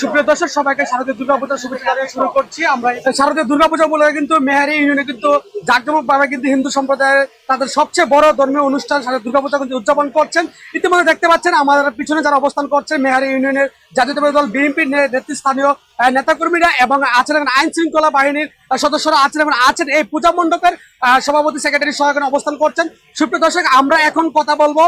সুপ্রিয় দর্শক, সবাইকে শারদীয় দুর্গাপূজার শুভেচ্ছা জানিয়ে শুরু করছি। আমরা শারদীয় দুর্গাপূজা বলে কিন্তু মেহারি ইউনিয়নে কিন্তু জাঁকজমক কিন্তু হিন্দু সম্প্রদায়ের তাদের সবচেয়ে বড় ধর্মীয় অনুষ্ঠান শারদীয় দুর্গাপূজা কিন্তু উদযাপন করছেন। ইতিমধ্যে দেখতে পাচ্ছেন, আমাদের পিছনে যারা অবস্থান করছেন, মেহারি ইউনিয়নের জাতীয়তাবাদী দল বিএনপির নেতৃস্থানীয় নেতাকর্মীরা এবং আছেন এখানে আইন শৃঙ্খলা বাহিনীর সদস্যরা আছেন এবং আছেন এই পূজা মণ্ডপের সভাপতি সেক্রেটারি সহ এখানে অবস্থান করছেন। সুপ্রিয় দর্শক, আমরা এখন কথা বলব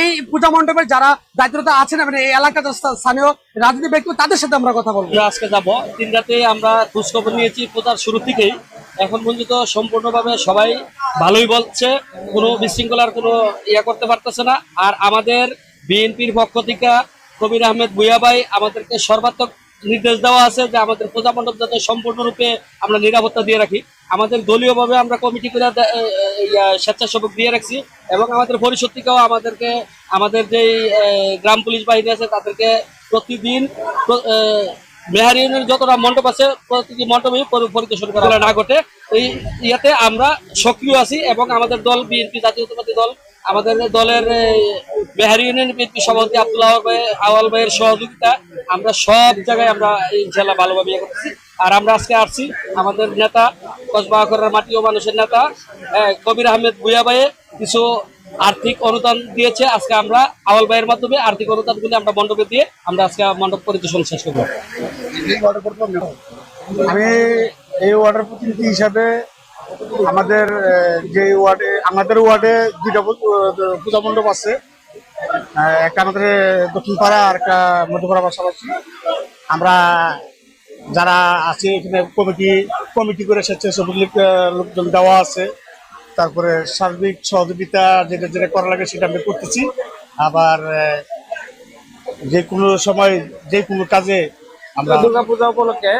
এই পূজা মণ্ডপের যারা দায়িত্বরত আছেন এবং এই এলাকার স্থানীয় রাজনীতি ব্যক্তি, তাদের সাথে আমরা কথা বলব। আজকে যাব। তিন রাতে আমরা খোঁজখবর নিয়েছি পূজার শুরু থেকেই। এখন পর্যন্ত সম্পূর্ণভাবে সবাই ভালোই বলছে, কোনো বিশৃঙ্খলার কোনো ইয়া করতে পারতেছে না। আর আমাদের বিএনপির পক্ষ থেকে কবির আহমেদ ভুইয়াবাই আমাদেরকে সর্বাত্মক নির্দেশ দেওয়া আছে যে আমাদের পূজা মণ্ডপ যাতে সম্পূর্ণরূপে আমরা নিরাপত্তা দিয়ে রাখি। আমাদের দলীয়ভাবে আমরা কমিটি করে স্বেচ্ছাসেবক দিয়ে রাখছি এবং আমাদের পরিষদ থেকেও আমাদেরকে আমাদের যেই গ্রাম পুলিশ বাহিনী আছে তাদেরকে প্রতিদিন প্র- এ, মেহারি ইউনিয়নের যতটা মণ্ডপ আছে প্রতিটি মণ্ডপে পরিদর্শন করা না ঘটে। এই ইয়াতে আমরা সক্রিয় আছি এবং আমাদের দল বিএনপি জাতীয়তাবাদী দল আমাদের দলের মেহারি ইউনিয়ন বিএনপি সভাপতি আব্দুল্লাহ ভাই, আওয়াল ভাইয়ের সহযোগিতা আমরা সব জায়গায় আমরা ইনশাল্লাহ ভালোভাবে ইয়ে করতেছি। আর আমরা আজকে আসছি আমাদের নেতা, কসবা করার মাটি ও মানুষের নেতা কবির আহমেদ ভুইয়া ভাইয়ে কিছু আর্থিক অনুদান দিয়েছে। আজকে আমরা আওয়াল ভাইয়ের মাধ্যমে আর্থিক অনুদানগুলি আমরা মণ্ডপে দিয়ে আমরা আজকে মণ্ডপ পরিদর্শন শেষ করব। আমি এই ওয়ার্ডের প্রতিনিধি হিসাবে আমাদের যে ওয়ার্ডে, আমাদের ওয়ার্ডে দুইটা পূজা মণ্ডপ আছে। একটা আমাদের দক্ষিণ পাড়া আর একটা মধ্যপাড়া পাশাপাশি। আমরা যারা আছে, এখানে কমিটি কমিটি করে স্বেচ্ছাসেবক লোকজন দেওয়া আছে। তারপরে সার্বিক সহযোগিতা যেটা যেটা করা লাগে সেটা আমরা করতেছি। আবার যে কোনো সময় যে কোনো কাজে আমরা দুর্গাপূজা উপলক্ষে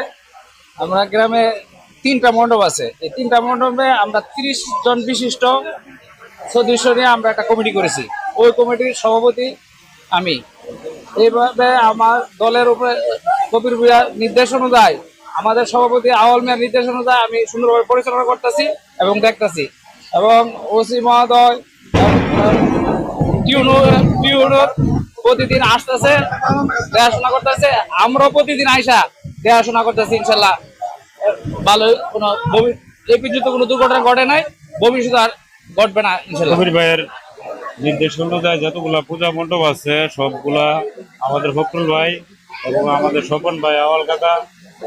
আমরা গ্রামে তিনটা মণ্ডপ আছে। এই তিনটা মণ্ডপে আমরা তিরিশ জন বিশিষ্ট সদস্য নিয়ে আমরা একটা কমিটি করেছি। ওই কমিটির সভাপতি আমি। এইভাবে আমার দলের উপরে কবির ভূঁইয়ার নির্দেশ অনুযায়ী, আমাদের সভাপতি আওয়াল মিয়ার নির্দেশ অনুযায়ী আমি সুন্দরভাবে পরিচালনা করতেছি এবং দেখতেছি। এবং ওসি মহোদয় প্রতিদিন আসতেছে, দেখাশোনা করতেছে। আমরাও প্রতিদিন আইসা দেখাশোনা করতেছি ইনশাল্লাহ। ভালো কোনো পর্যন্ত কোনো দুর্ঘটনা ঘটে নাই। ভবিষ্যতে আর ঘটবে না ইনশাল্লাহ। কবির ভাইয়ের নির্দেশ অনুযায়ী যতগুলা পূজা মণ্ডপ আছে সবগুলা আমাদের ফখরুল ভাই এবং আমাদের স্বপন ভাই আওয়াল কাকা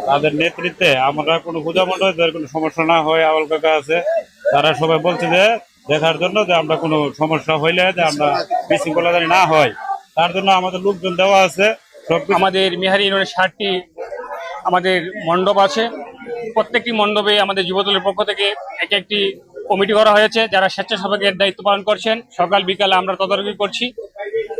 তাদের নেতৃত্বে আমরা কোনো পূজা মণ্ডপের কোনো সমস্যা না হয় আওয়াল কাকা আছে তারা সবাই বলছে যে দেখার জন্য যে আমরা কোনো সমস্যা হইলে যে আমরা বিশৃঙ্খলা জানি না হয়। তার জন্য আমাদের লোকজন দেওয়া আছে সব আমাদের মেহারি ইউনিয়নের ষাটটি আমাদের মণ্ডপ আছে। প্রত্যেকটি মণ্ডপে আমাদের যুবদলের পক্ষ থেকে এক একটি কমিটি করা হয়েছে, যারা স্বেচ্ছাসেবকের দায়িত্ব পালন করছেন। সকাল, বিকালে আমরা তদারকি করছি।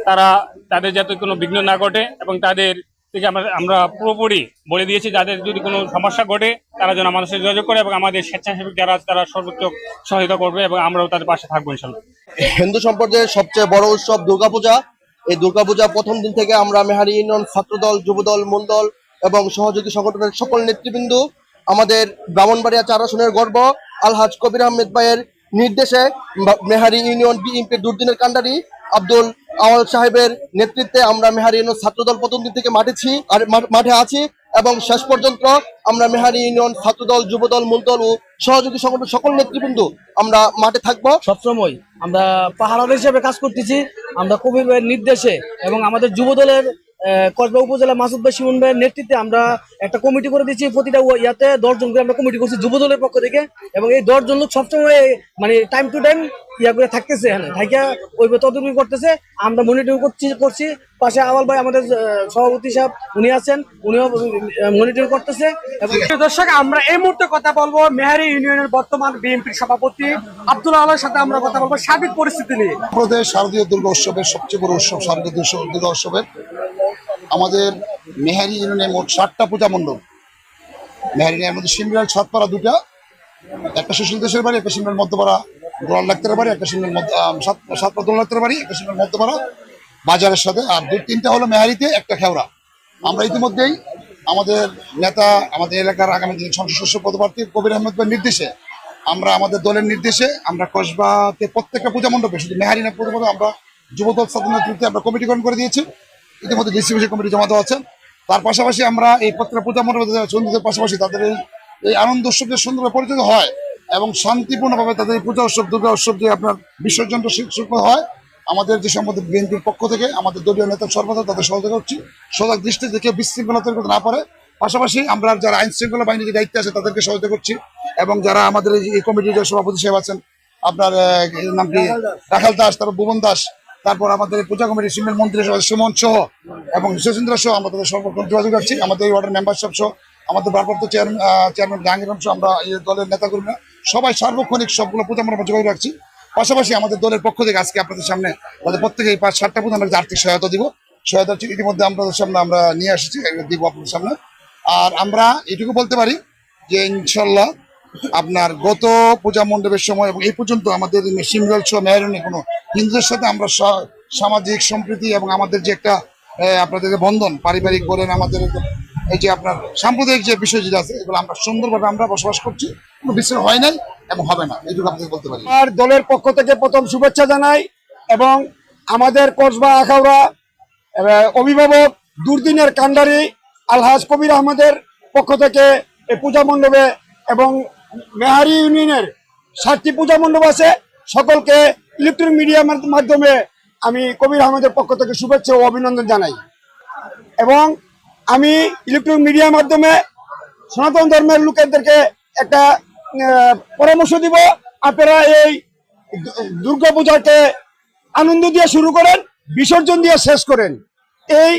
তারা, তাদের যাতে কোনো বিঘ্ন না ঘটে এবং তাদের থেকে আমরা আমরা পুরোপুরি বলে দিয়েছি, যাদের যদি কোনো সমস্যা ঘটে, তারা যেন আমাদের সাথে যোগাযোগ করে এবং আমাদের স্বেচ্ছাসেবক যারা, তারা সর্বোচ্চ সহায়তা করবে এবং আমরাও তাদের পাশে থাকব ইনশাল্লাহ হিন্দু সম্প্রদায়ের সবচেয়ে বড় উৎসব দুর্গাপূজা। এই দুর্গাপূজা প্রথম দিন থেকে আমরা মেহারি ইউনিয়ন ছাত্রদল, যুবদল মন্ডল এবং সহযোগী সংগঠনের সকল নেতৃবৃন্দ আমাদের ব্রাহ্মণবাড়িয়া চার আসনের গর্ব আলহাজ কবির আহমেদ ভাইয়ের নির্দেশে মেহারি ইউনিয়ন বিএনপির দুর্দিনের কান্ডারি আব্দুল আওয়াল সাহেবের নেতৃত্বে আমরা মেহারি ইউনিয়ন ছাত্রদল প্রথম দিন থেকে মাঠেছি আর মাঠে আছি এবং শেষ পর্যন্ত আমরা মেহারি ইউনিয়ন ছাত্রদল যুবদল মূলদল ও সহযোগী সংগঠন সকল নেতৃবৃন্দ আমরা মাঠে থাকব। সবসময় আমরা পাহাড়ার হিসেবে কাজ করতেছি আমরা কবির ভাইয়ের নির্দেশে এবং আমাদের যুব দলের আহ, কসবা উপজেলা মাসুদ ভাই শিমন ভাইয়ের নেতৃত্বে আমরা একটা কমিটি করে দিচ্ছি প্রতিটা ইয়াতে দশজন করে আমরা কমিটি করছি যুব দলের পক্ষ থেকে। এবং এই দশজন লোক সবসময় মানে টাইম টু টাইম ইয়া করে থাকতেছে এখানে। থাকিয়া ওই তদবির করতেছে। আমরা মনিটরিং করছি করছি। পাশে আওয়াল ভাই আমাদের সভাপতি সাহেব উনি আছেন। উনিও মনিটরিং করতেছে। এবং দর্শক আমরা এই মুহূর্তে কথা বলব মেহারি ইউনিয়নের বর্তমান বিএনপির সভাপতি আব্দুল আল্লাহর সাথে আমরা কথা বলব সার্বিক পরিস্থিতি নিয়ে। প্রদেশ শারদীয় দুর্গা উৎসবের সবচেয়ে বড় উৎসব শারদীয় দুর্গা উৎসবের আমাদের মেহারি ইউনিয়নে মোট ষাটটা পূজা মণ্ডপ। মেহারি ইউনিয়নের মধ্যে সিমরাল ছতপাড়া দুটা, একটা সুশীল দেশের বাড়ি, একটা সিমরাল মধ্যপাড়া গোলাল ডাক্তারের বাড়ি, একটা সিমরাল সাতপাড়া দোল ডাক্তারের বাড়ি, একটা সিমরাল মধ্যপাড়া বাজারের সাথে। আর দুই তিনটা হলো মেহারিতে, একটা খেওড়া। আমরা ইতিমধ্যেই আমাদের নেতা, আমাদের এলাকার আগামী দিনে সংসদ সদস্য পদপ্রার্থী কবির আহমেদ ভাইয়ের নির্দেশে আমরা আমাদের দলের নির্দেশে আমরা কসবাতে প্রত্যেকটা পূজা মণ্ডপে, শুধু মেহারি না প্রথমত আমরা যুবদল ছাত্র নেতৃত্বে আমরা কমিটি গঠন করে দিয়েছি। ইতিমধ্যে ডিস্ট্রিবিউশন কমিটি জমা দেওয়া আছে তার পাশাপাশি আমরা এই প্রত্যেকটা পূজা মণ্ডপে সন্ধ্যের পাশাপাশি তাদের এই আনন্দ উৎসবকে সুন্দরভাবে পরিচিত হয় এবং শান্তিপূর্ণভাবে তাদের এই পূজা উৎসব দুর্গা উৎসব যে আপনার বিসর্জনটা শুরু হয় আমাদের যে সম্বন্ধে বিএনপির পক্ষ থেকে আমাদের দলীয় নেতা সর্বদা তাদের সহযোগিতা করছি। সজাগ দৃষ্টি দেখে বিশৃঙ্খলা তৈরি করতে না পারে। পাশাপাশি আমরা যারা আইন শৃঙ্খলা বাহিনীর যে দায়িত্বে আছে তাদেরকে সহযোগিতা করছি এবং যারা আমাদের এই কমিটির যে সভাপতি সাহেব আছেন আপনার আহ, এর নাম কি? রাখাল দাস তারপর ভুবন দাস তারপর আমাদের পূজা কমিটির সিমেল মন্ত্রী সুমন সহ এবং সুচন্দ্র সহ আমরা তাদের সর্বক্ষণ যোগাযোগ রাখছি আমাদের এই ওয়ার্ডের মেম্বারশিপ সহ, আমাদের ভারপ্রাপ্ত চেয়ারম্যান চেয়ারম্যান জাহাঙ্গীর সহ আমরা এই দলের নেতাকর্মীরা সবাই সার্বক্ষণিক সবগুলো পূজা মণ্ডপে যোগাযোগ রাখছি। পাশাপাশি আমাদের দলের পক্ষ থেকে আজকে আপনাদের সামনে আমাদের প্রত্যেকে এই পাঁচ সাতটা পূজা আমরা আর্থিক সহায়তা দিব। সহায়তা ইতিমধ্যে আপনাদের সামনে আমরা নিয়ে এসেছি দিব আপনাদের সামনে। আর আমরা এটুকু বলতে পারি যে ইনশাল্লাহ আপনার গত পূজা মণ্ডপের সময় এবং এই পর্যন্ত আমাদের সিমরাল সহ মেহরুনে কোনো হিন্দুদের সাথে আমরা সামাজিক, সম্প্রীতি এবং আমাদের যে একটা আপনাদের যে বন্ধন, পারিবারিক বলেন, আমাদের এই যে আপনার সাম্প্রদায়িক যে বিষয় যেটা আছে, এগুলো আমরা সুন্দরভাবে আমরা বসবাস করছি। কোনো বিশৃঙ্খল হয় নাই এবং হবে না। এইটুকু আপনাদের বলতে পারি। আর দলের পক্ষ থেকে প্রথম শুভেচ্ছা জানাই এবং আমাদের কসবা আখাউড়া অভিভাবক দুর্দিনের কান্ডারি আলহাজ কবির আহমদের পক্ষ থেকে এই পূজা মণ্ডপে এবং মেহারি ইউনিয়নের সাতটি পূজা মণ্ডপ আছে। সকলকে ইলেকট্রনিক মিডিয়ার মাধ্যমে আমি কবির আহমেদের পক্ষ থেকে শুভেচ্ছা ও অভিনন্দন জানাই। এবং আমি ইলেকট্রনিক মিডিয়ার মাধ্যমে সনাতন ধর্মের লোকেদেরকে একটা পরামর্শ দিব। আপনারা এই দুর্গা পূজাকে আনন্দ দিয়ে শুরু করেন, বিসর্জন দিয়ে শেষ করেন। এই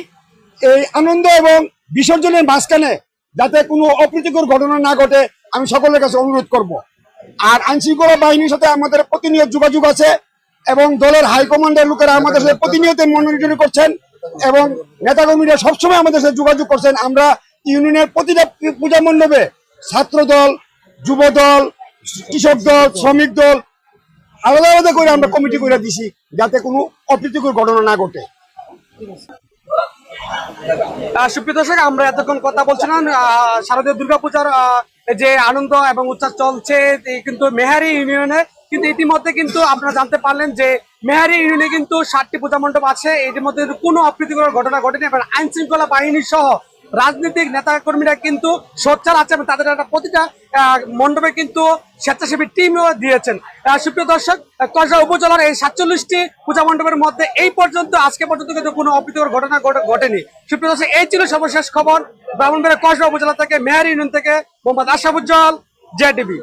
এই আনন্দ এবং বিসর্জনের মাঝখানে যাতে কোনো অপ্রীতিকর ঘটনা না ঘটে, আমি সকলের কাছে অনুরোধ করব। আর আইনশৃঙ্খলা বাহিনীর সাথে আমাদের প্রতিনিয়ত যোগাযোগ আছে এবং দলের হাইকমান্ডের লোকেরা আমাদের সাথে প্রতিনিয়ত মনিটরিং করছেন এবং নেতাকর্মীরা সবসময় আমাদের সাথে যোগাযোগ করছেন। আমরা ইউনিয়নের প্রতিটা পূজা মণ্ডপে ছাত্র দল, যুব দল, কৃষক দল, শ্রমিক দল আলাদা আলাদা করে আমরা কমিটি করে দিছি যাতে কোনো অপ্রীতিকর ঘটনা না ঘটে। সুপ্রিয় দর্শক, আমরা এতক্ষণ কথা বলছিলাম শারদীয় দুর্গাপূজার যে আনন্দ এবং উচ্ছ্বাস চলছে কিন্তু মেহারি ইউনিয়নে। কিন্তু ইতিমধ্যে কিন্তু আপনারা জানতে পারলেন যে মেহারি ইউনিয়নে কিন্তু ষাটটি পূজা মণ্ডপ আছে। এর মধ্যে কোনো অপ্রীতিকর ঘটনা ঘটেনি এবং আইন শৃঙ্খলা বাহিনী সহ রাজনৈতিক নেতা কর্মীরা কিন্তু সোচ্চার আছে এবং তাদের একটা প্রতিটা মণ্ডপে কিন্তু স্বেচ্ছাসেবী টিমও দিয়েছেন। সুপ্রিয় দর্শক কসবা উপজেলার এই সাতচল্লিশটি পূজা মণ্ডপের মধ্যে এই পর্যন্ত, আজকে পর্যন্ত কিন্তু কোনো অপ্রীতিকর ঘটনা ঘটে- ঘটেনি। সুপ্রিয় দর্শক, এই ছিল সর্বশেষ খবর। ব্রাহ্মণবাড়িয়া কসবা উপজেলা থেকে মেয়ার ইউনিয়ন থেকে মোহাম্মদ আশাফুজ্জল জেডিবি